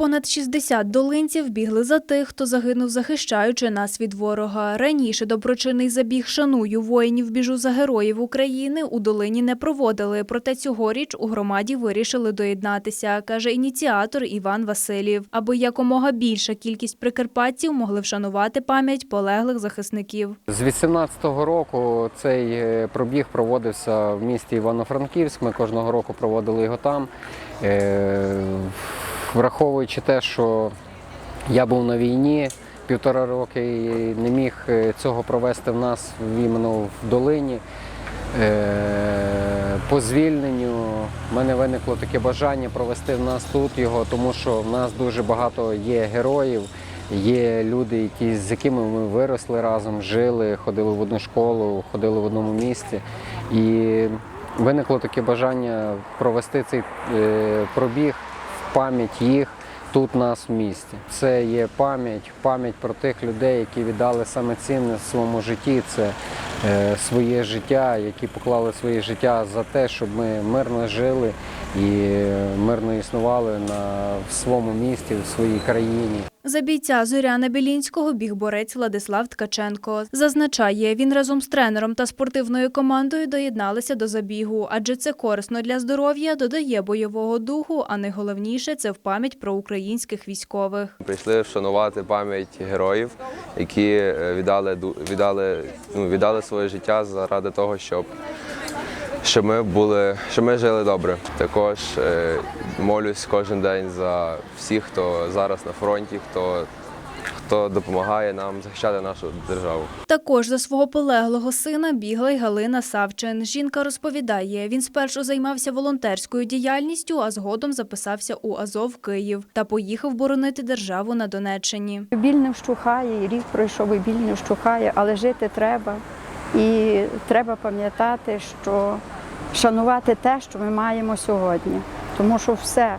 Понад 60 долинців бігли за тих, хто загинув, захищаючи нас від ворога. Раніше доброчинний забіг «Шаную воїнів, біжу за героїв України» у долині не проводили. Проте цьогоріч у громаді вирішили доєднатися, каже ініціатор Іван Васильєв, аби якомога більша кількість прикарпатців могли вшанувати пам'ять полеглих захисників. З 18-го року цей е, пробіг проводився в місті Івано-Франківськ. Ми кожного року проводили його там. Враховуючи те, що я був на війні півтора роки і не міг е, цього провести в нас іменно в долині. Е, По звільненню в мене виникло таке бажання провести в нас тут його, тому що в нас дуже багато є героїв, є люди, які, з якими ми виросли разом, жили, ходили в одну школу, ходили в одному місті. І виникло таке бажання провести цей е, пробіг пам'ять їх тут, в місті. Це є пам'ять, пам'ять про тих людей, які віддали саме цінне в своєму житті. Це своє життя, які поклали своє життя за те, щоб ми мирно жили і е, мирно існували на в своєму місті, в своїй країні. За бійця Зоряна Білінського біг борець Владислав Ткаченко. Зазначає, він разом з тренером та спортивною командою доєдналися до забігу, адже це корисно для здоров'я, додає бойового духу, а найголовніше це в пам'ять про українських військових. Прийшли вшанувати пам'ять героїв, які е, віддали, віддали, ну, віддали своє життя заради того, щоб, щоб, ми були, щоб ми жили добре. Також е, молюсь кожен день за всіх, хто зараз на фронті, хто, хто допомагає нам захищати нашу державу. Також за свого полеглого сина бігла й Галина Савчин. Жінка розповідає, він спершу займався волонтерською діяльністю, а згодом записався у Азов Київ та поїхав боронити державу на Донеччині. Біль не вщухає, рік пройшов, і біль не вщухає, але жити треба. І треба пам'ятати, що шанувати те, що ми маємо сьогодні. Тому що все,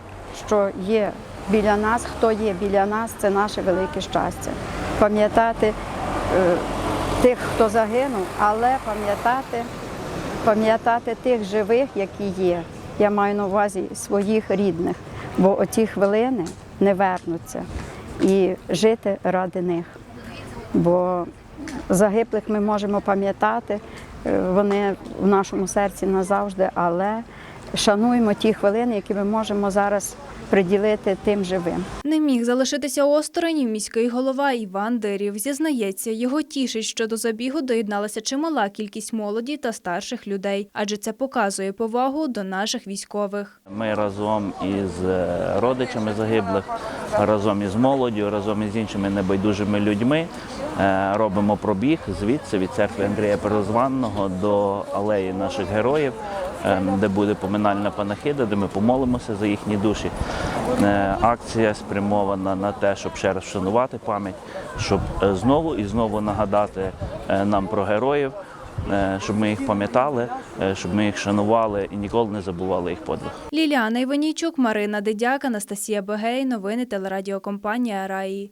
що є біля нас, хто є біля нас, це наше велике щастя. Пам'ятати е, тих, хто загинув, але пам'ятати, пам'ятати тих живих, які є. Я маю на увазі своїх рідних, бо оті хвилини не вернуться і жити ради них. Бо загиблих ми можемо пам'ятати, е, вони в нашому серці назавжди, але шануємо ті хвилини, які ми можемо зараз приділити тим живим. Не міг залишитися осторонь міський голова Іван Дирів. Зізнається, його тішить, що до забігу доєдналася чимала кількість молоді та старших людей, адже це показує повагу до наших військових. Ми разом із е, родичами загиблих, разом із молоддю, разом із іншими небайдужими людьми е, робимо пробіг звідси від церкви Андрія Перезванного до алеї наших героїв, де буде поминальна панахида, де ми помолимося за їхні душі. Е, Акція спрямована на те, щоб ще раз вшанувати пам'ять, щоб е, знову і знову нагадати е, нам про героїв. Щоб ми їх пам'ятали, щоб ми їх шанували і ніколи не забували їх подвиг. Ліліана Іванійчук, Марина Дедяк, Анастасія Бегей. Новини телерадіокомпанія Раї.